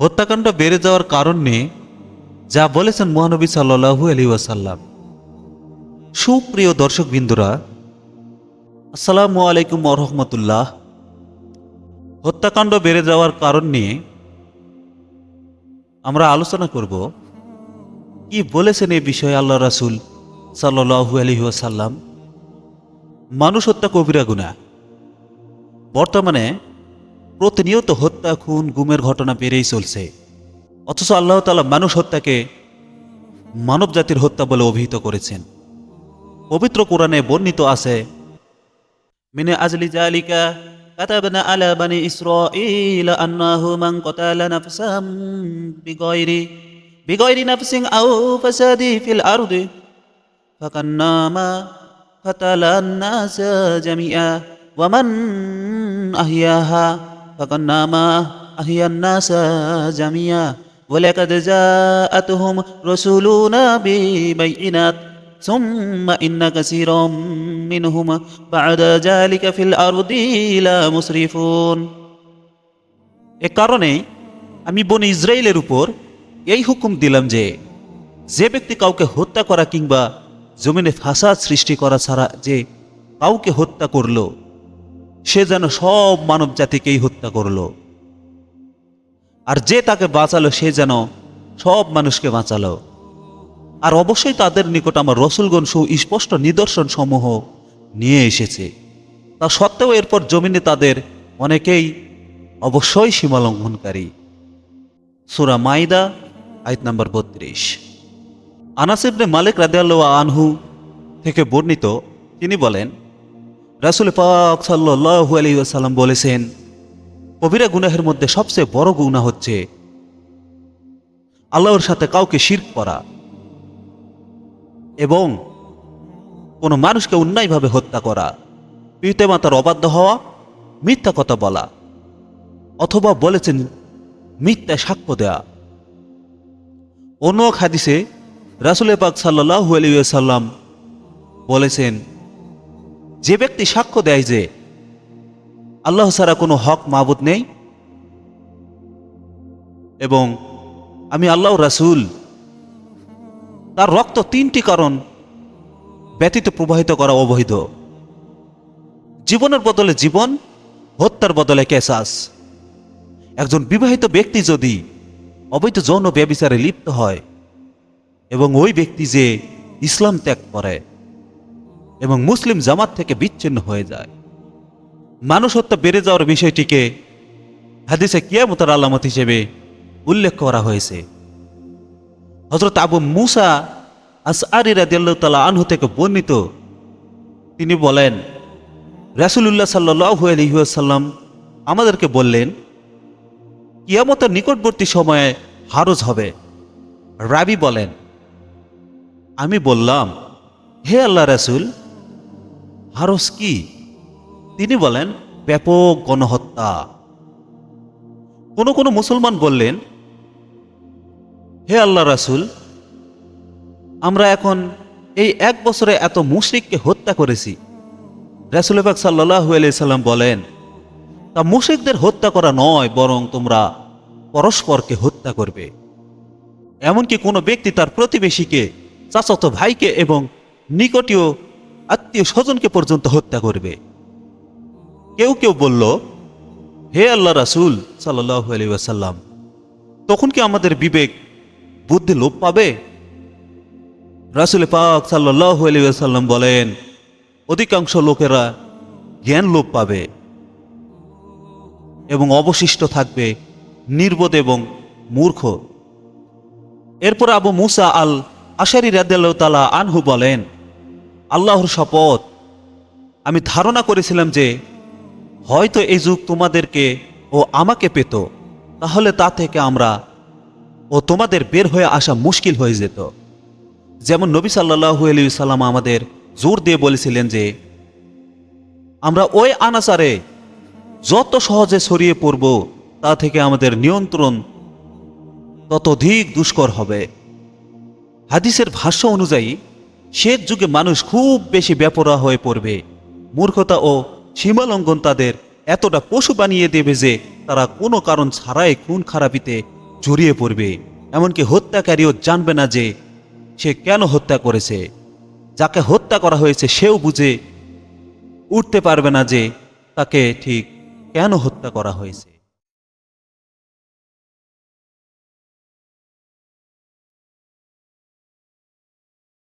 হত্যাকাণ্ড বেড়ে যাওয়ার কারণ নিয়ে যা বলেছেন মহানবী সাল্লাহু আলী ওয়াসাল্লাম। সুপ্রিয় দর্শক বিন্দুরা আসসালামু আলাইকুম রহমতুল্লাহ। হত্যাকাণ্ড বেড়ে যাওয়ার কারণ নিয়ে আমরা আলোচনা করব কি বলেছেন এই বিষয়ে আল্লাহ রাসুল সাল্লাহু আলী ওয়াসাল্লাম। মানুষ হত্যা কবিরা গুণা বর্তমানে প্রতিনিয়ত হত্যা, খুন, গুমের ঘটনা বেড়েই চলছে। অথচ আল্লাহ তালা মানুষ হত্যাকে মানব জাতির হত্যা বলে অভিহিত করেছেন। পবিত্র কোরআনে বর্ণিত আছে, মিনে আজলি জালিকা নাফসাম ফিল নাসা ওয়ামান আহিয়াহা। أحياها فكنما أحيا الناس جميعا ولقد جاءتهم رسولنا بالبينات ثم إن كثيرا منهم بعد ذلك في الأرض لا مسرفون এ কারণে আমি বন ইসরায়েলের উপর এই হুকুম দিলাম যে যে ব্যক্তি কাউকে হত্যা করা কিংবা জমিনে ফাসাদ সৃষ্টি করা ছাড়া যে কাউকে হত্যা করলো সে যেন সব মানব জাতিকেই হত্যা করল। আর যে তাকে বাঁচালো, সে যেন সব মানুষকে বাঁচালো। আর অবশ্যই তাদের নিকট আমার রসুলগণ সুস্পষ্ট নিদর্শন সমূহ নিয়ে এসেছে। তা সত্ত্বেও এরপর জমিনে তাদের অনেকেই অবশ্যই সীমালঙ্ঘনকারী সুরা মাইদা, আয়াত নাম্বার বত্রিশ। আনাসিবনে মালিক রাদিয়াল্লাহ আনহু থেকে বর্ণিত, তিনি বলেন রাসুল পাক সাল্লাহু আলী সাল্লাম বলেছেন, কবিরা গুনাহের মধ্যে সবচেয়ে বড় গুনাহ হচ্ছে আল্লাহর সাথে কাউকে শির করা এবং কোনো মানুষকে অন্যায়ভাবে হত্যা করা, পিতে মাতার অবাধ্য হওয়া, মিথ্যা কথা বলা, অথবা বলেছেন মিথ্যা সাক্ষ্য দেয়া। অন্য এক হাদিসে রাসুল পাক সাল্লাহু আলী সাল্লাম বলেছেন যে ব্যক্তি সাক্ষ্য দেয় যে আল্লাহ ছাড়া কোনো হক মাবুদ নেই, এবং আমি আল্লাহ রাসুল, তার রক্ত তিনটি কারণ ব্যতীত প্রবাহিত করা অবৈধ। জীবনের বদলে জীবন, হত্যার বদলে কেসাস। একজন বিবাহিত ব্যক্তি যদি অবৈধ যৌন ব্যবিচারে লিপ্ত হয়, এবং ওই ব্যক্তি যে ইসলাম ত্যাগ করে এবং মুসলিম জামাত থেকে বিচ্ছিন্ন হয়ে যায়। মানুষ হত্যা বেড়ে যাওয়ার বিষয়টিকে হাদিসে কিয়ামতার আলামত হিসেবে উল্লেখ করা হয়েছে। হজরত আবু মুসা আস আরি রাদিয়াল্লাহু আনহু থেকে বর্ণিত, তিনি বলেন, রাসুলুল্লাহ সাল্লাহু আলহিহাসাল্লাম আমাদেরকে বললেন, কিয়ামতের নিকটবর্তী সময়ে হারজ হবে। রাবি বলেন, আমি বললাম, হে আল্লাহ রাসুল হারস কি? তিনি বলেন, ব্যাপক গণহত্যা। কোনো কোনো মুসলমান বললেন, হে আল্লাহ রাসুল, আমরা এখন এই এক বছরে এত মুশরিককে হত্যা করেছি। রাসুল রাসুলবাক সাল্লাহু সাল্লাম বলেন, তা মুশরিকদের হত্যা করা নয়, বরং তোমরা পরস্পরকে হত্যা করবে। এমনকি কোনো ব্যক্তি তার প্রতিবেশীকে, চাচাতো ভাইকে এবং নিকটীয় আত্মীয় স্বজনকে পর্যন্ত হত্যা করবে। কেউ কেউ বলল, হে আল্লাহ রাসুল সাল্লাহ আলী ওয়াসাল্লাম, তখন কি আমাদের বিবেক বুদ্ধি লোপ পাবে? রাসুল পাক সাল্লাহ আলী ওয়াসাল্লাম বলেন, অধিকাংশ লোকেরা জ্ঞান লোপ পাবে এবং অবশিষ্ট থাকবে নির্বোধ এবং মূর্খ। এরপর আবু মুসা আল আশারি রাদ্দাল্লাহ তালা আনহু বলেন আল্লাহর শপথ। আমি ধারণা করেছিলাম যে, হয়তো এই যুগ তোমাদেরকে ও আমাকে পেত, তাহলে তা থেকে আমরা ও তোমাদের বের হয়ে আসা মুশকিল হয়ে যেত। যেমন নবী সাল্লাহু আলী সাল্লাম আমাদের জোর দিয়ে বলেছিলেন যে, আমরা ওই আনাসারে যত সহজে ছড়িয়ে পড়ব, তা থেকে আমাদের নিয়ন্ত্রণ ততোধিক দুষ্কর হবে। হাদিসের ভাষ্য অনুযায়ী শেষ যুগে মানুষ খুব বেশি ব্যাপরা হয়ে পড়বে। মূর্খতা ও সীমালঙ্ঘন তাদের এতটা পশু বানিয়ে দেবে যে তারা কোনো কারণ ছাড়াই খুন খারাপিতে জড়িয়ে পড়বে। এমনকি হত্যাকারীও জানবে না যে সে কেন হত্যা করেছে। যাকে হত্যা করা হয়েছে সেও বুঝে উঠতে পারবে না যে তাকে ঠিক কেন হত্যা করা হয়েছে।